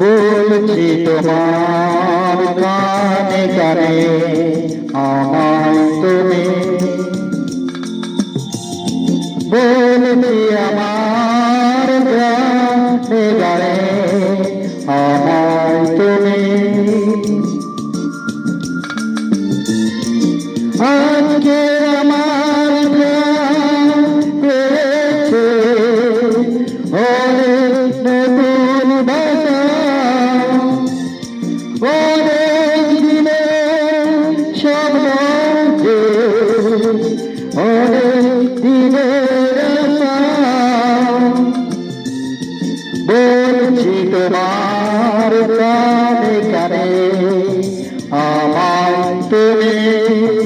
বলছি তোমার কানে কানে আমায় তুমি। বলছি আমার গানে গানে বলছি তোমার প্রাণে কারে আমায় তুমি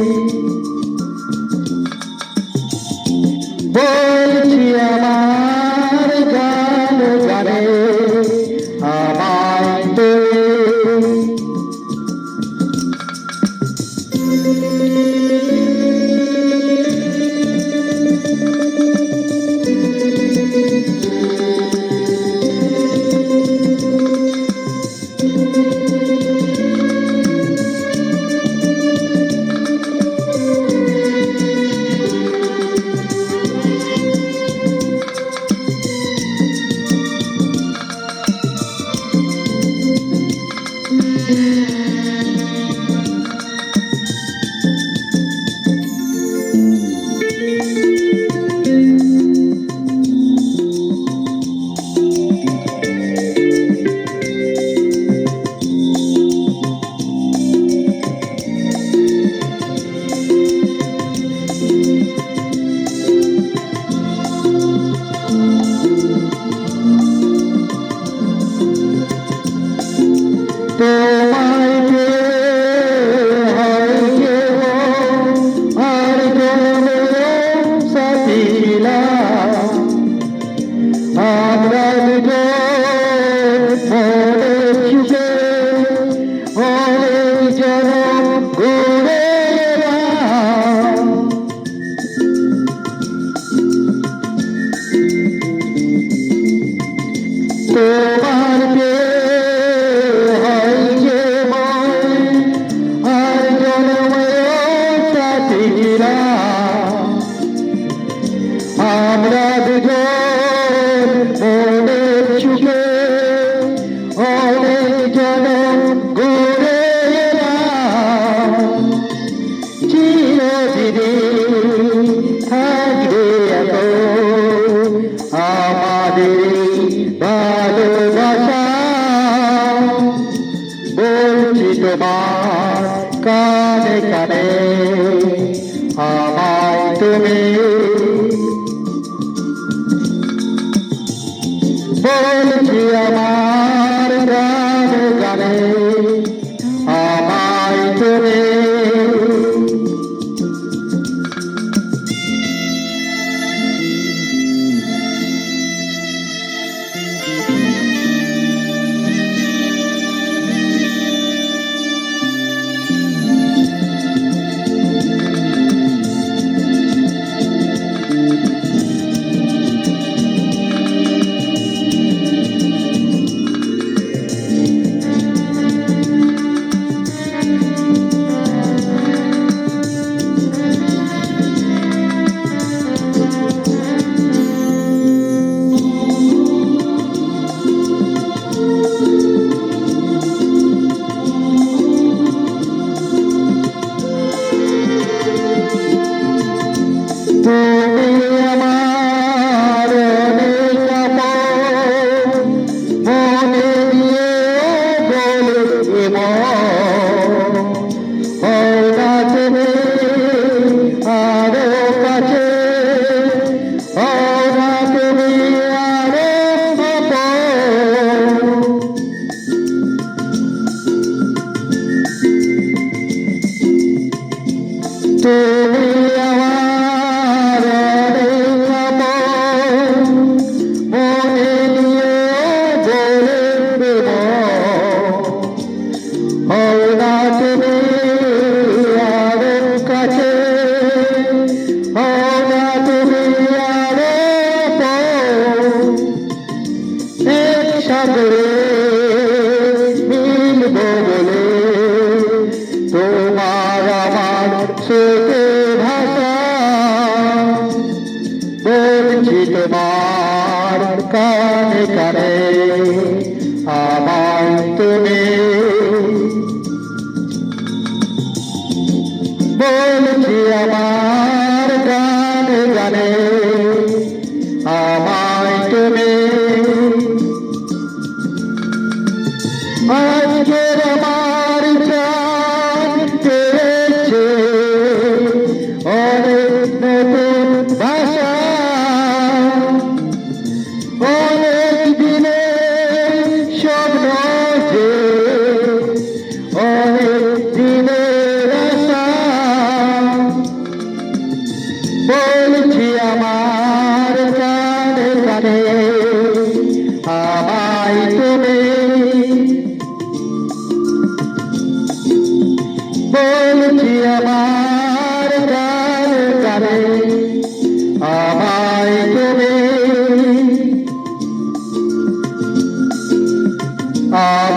আমরা দিতে কানে কানে আমায় তুমি বল আমার বলে মিলব বলে তোমার আমার সেতে ভাষা বলছি তোমার কান করে আমার তুমি বলছি আমার কান গানে। তুমি